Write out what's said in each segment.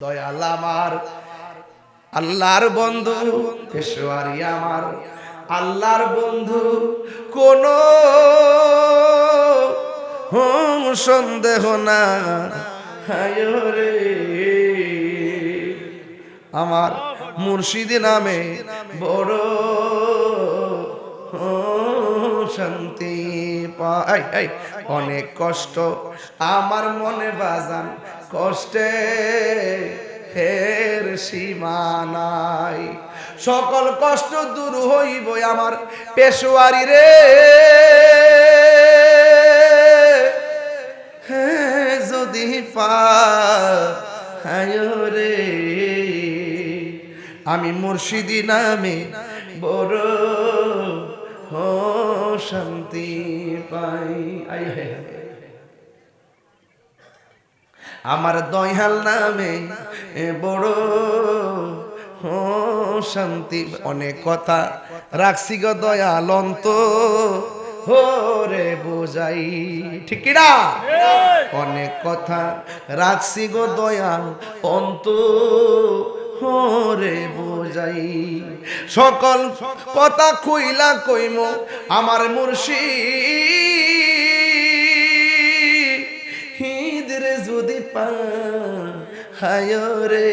দয়াল আমার, আল্লাহর বন্ধু, পেশোয়ারি আমার, আল্লাহর বন্ধু, কোন সন্দেহ না। আমার মুর্শিদ নামে বড় শান্তি পাই অনেক কষ্ট আমার মনে বাজান কষ্টে হের সীমানাই সকল কষ্ট দূর হইব আমার পেশোয়ারি রে। যদি রে, আমি মুর্শিদি নামে বড় শান্তি পাই। আই হায়। আমার দয়াল নামে বড় ও শান্তি। অনেক কথা রাখছি গো দয়াল অন্ত রে বোঝাই, ঠিক না অনেক কথা রাখছি গো দয়াল অন্ত রে বোঝাই, সকল কথা কইলা কইম আমার মুর্শি যদি পা হায় রে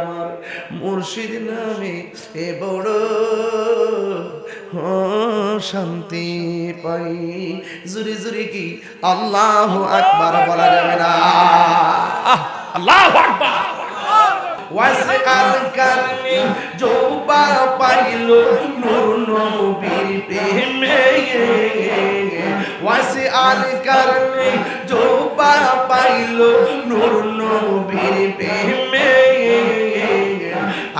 আমার মুর্শিদ নামে এ বড় শান্তি পাই। জুরি জুরি কি আল্লাহ আকবার বলা যাবে না? আল্লাহ আকবার। ওয়াসে কারনি জোবা পাইল নূর নবীর প্রেমে। ওয়াসে আল কারনি জোবা পাইল নূর নবীর প্রেমে।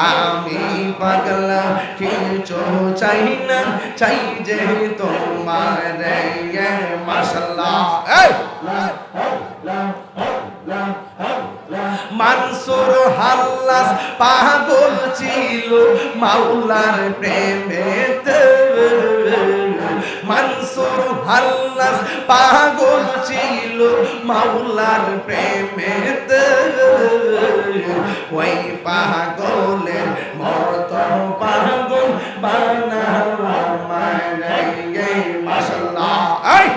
আমি পাগলা কিছু চাই না, চাই যে তোমার এই! মানসুর হাল্লাস পাগল ছিল মাওলার প্রেমেতে হাল্লাস পাগল ছিল মাওলার প্রেমেতে। ওই পাগলের মত পাগল বানাওয়া মাশাল্লাহ। এই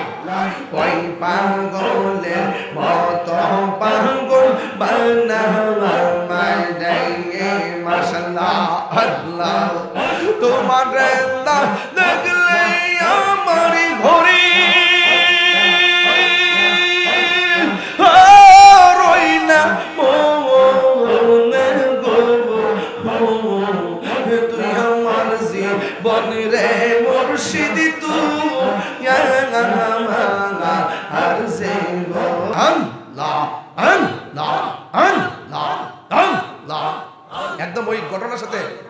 ওই পাগলের মত পাগল বানাওয়া মানে মাশাল্লাহ। আল্লাহ, তোমার আল্লাহ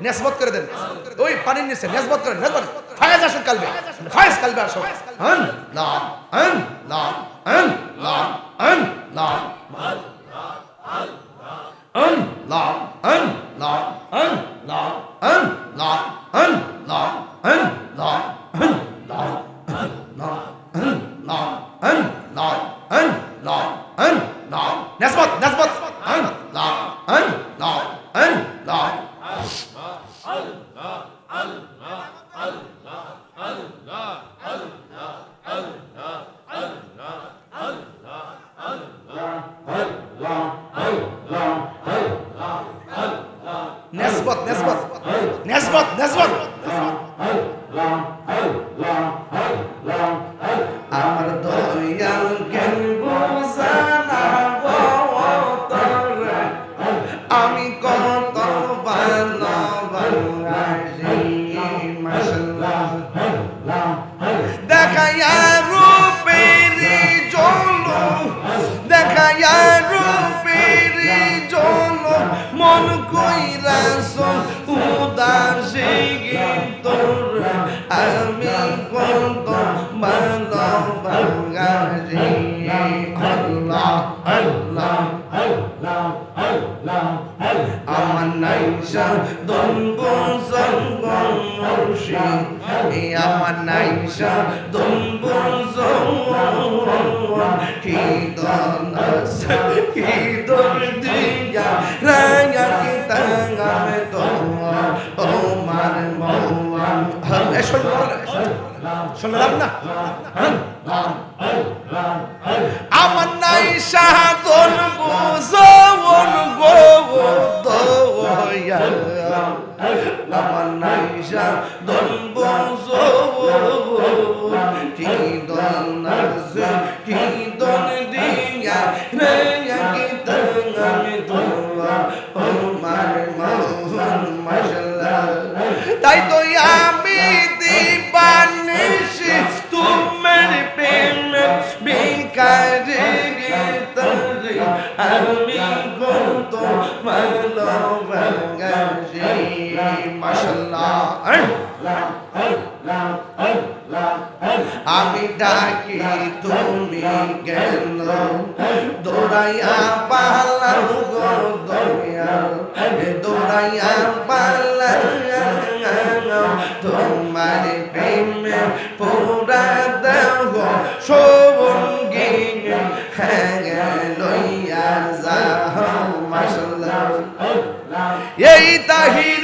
নেসবত করে দেন ওই পানির নিচে নেসবত করেন নেসবত ফায়াজ আসুন কালবে ফায়াজ কালবে আসুন আল্লাহ আল্লাহ আল্লাহ আল্লাহ আল্লাহ আল্লাহ আল্লাহ আল্লাহ আল্লাহ আল্লাহ আল্লাহ আল্লাহ দেখাইয়া রূপের জল, দেখাইয়া রূপের জল, মন কইরা উদাসী তোর আমি কত ভালোবাসি। আল্লাহ আল্লাহ আল্লাহ। আমার নাইসা দম্ব সঙ্গ মুর্শিদ এ আমার নাইসা দম্ব সঙ্গ কি দনাস কি দর্দিয়া রাঙা কি তাঙ্গা আমার নাইসা দম্ব সঙ্গ গোবর গোবর দয়া আমার নাইসা দন্ব চিদন চিদন দিয়া রে কি আমি তোমার মার মাসাল্লাহ তাই তো ইয়া দৌড়াইয়া পাল্লার দৌড়াইয়া দৌড়াইয়া পাল্লার তোমার প্রেমে পুরা এই তাহি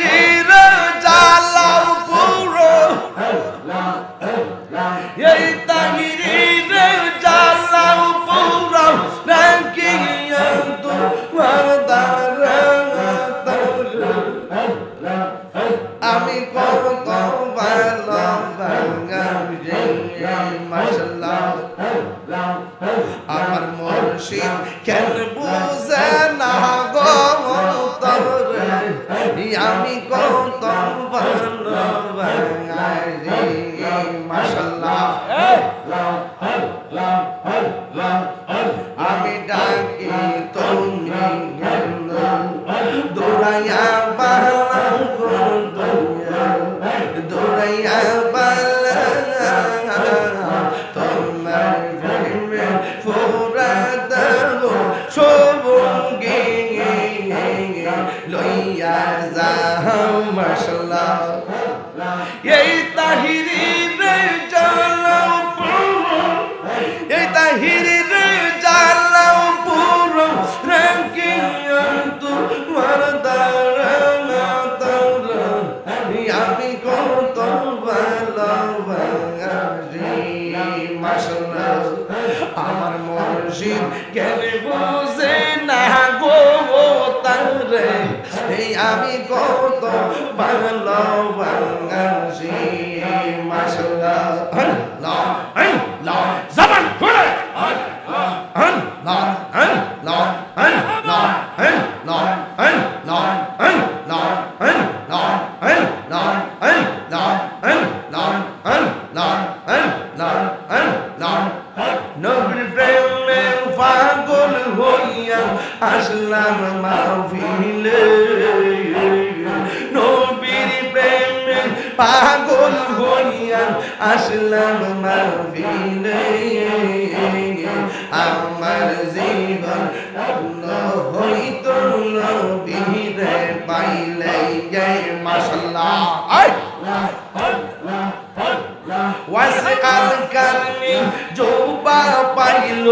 다. পাগল হইয়া আসলাম মাহফিলে। আমার জীবন হইত নবীরে পাইলে গে, মাশাল্লাহ। আয়! ওয়াসে আল কারনি জোবা পাইল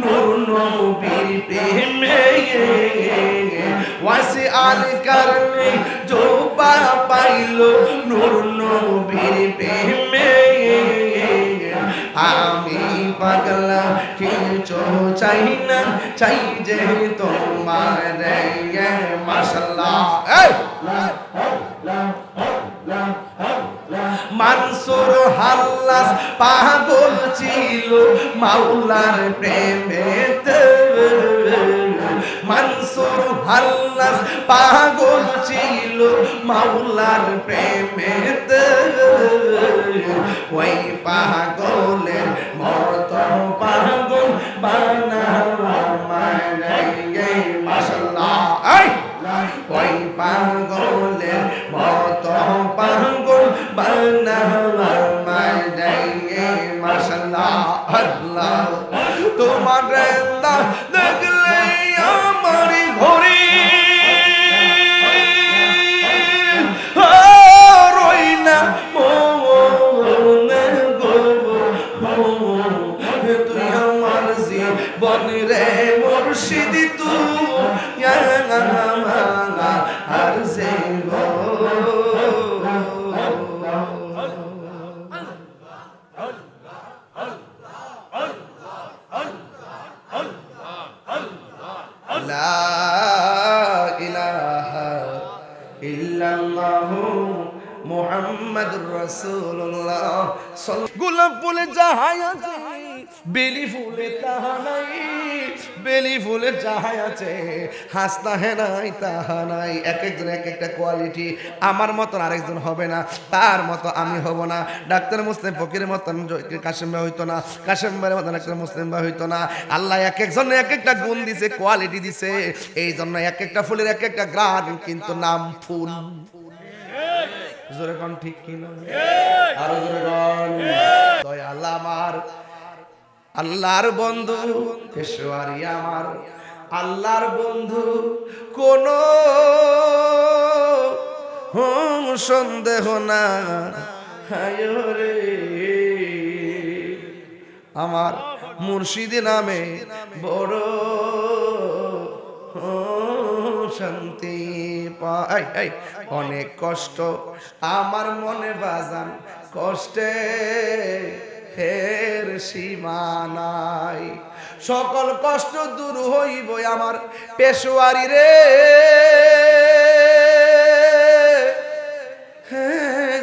নূর নবীর প্রেমে। ওয়াসে আল কারনি পাইল নূর নবীর প্রেমে। আমি পাগলা কিছু চাই না, চাই যে তোমার এই! মানসুর হাল্লাস পাগল ছিল মাওলার প্রেমেতে। মানসুর হাল্লাস পাগল ছিল মাওলার প্রেমেতে। ওই পাগলের মত পাগল বানাওয়া ইল্লাল্লাহু মুহাম্মাদুর রাসূলুল্লাহ। গোলাপ ফুলে যাহাই আছে বেলি ফুলে তাহা নাই। বেলি ফুলে যাহাই আছে হাসতা হে নাই, তাহা নাই। এক একজন এক একটা কোয়ালিটি আমার মতন আরেকজন হবে না, তার মতো আমি হব না। ডাক্তার মুসলিম ফকিরের মতন কাশেম ভাই হইতো না, কাশেম ভাইয়ের মতন একটা মুসলিম ভাই হইতো না। আল্লাহ এক একজন এক একটা গুণ দিছে কোয়ালিটি দিছে। এই জন্য এক একটা ফুলের এক একটা গ্রান কিন্তু নাম ফুল। জোরে কোন ঠিক কিনা? আরও জোরে কোন। আল্লাহ আমার আল্লাহর বন্ধু পেশোয়ারি আমার আল্লাহর বন্ধু। কোন হুম সন্দেহ না। রে। আমার মুর্শিদ নামে বড় শান্তি পাই অনেক কষ্ট। আমার মনে বাজান কষ্টে হের সীমানাই সকল কষ্ট দূর হইব আমার পেশোয়ারি রে।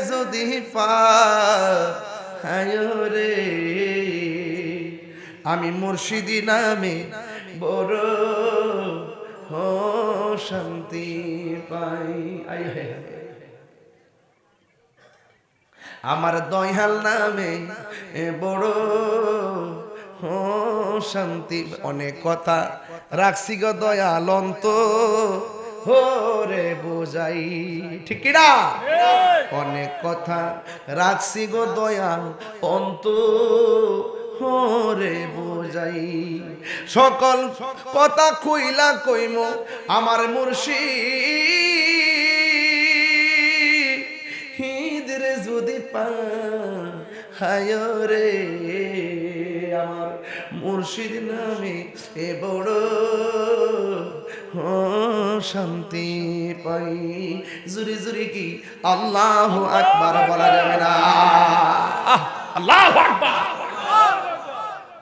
যদি পা রে, আমি মুর্শিদি নামে বড় হো শান্তি পাই। আই হায় হায়। আমার দয়াল নামে বড় হো শান্তি। অনেক কথা রাখছি গো দয়াল অন্ত হরে বোঝাই। ঠিক কি না? অনেক কথা রাখছি গো দয়াল অন্ত হরে বোঝাই। সকল কথা কইলা কইম আমার মুর্শি হায় রে? আমার মুর্শিদ নামে এ বড় শান্তি পাই। জুরি জুরি কি? আল্লাহ আকবার বলা যাবে না। আল্লাহ আকবার।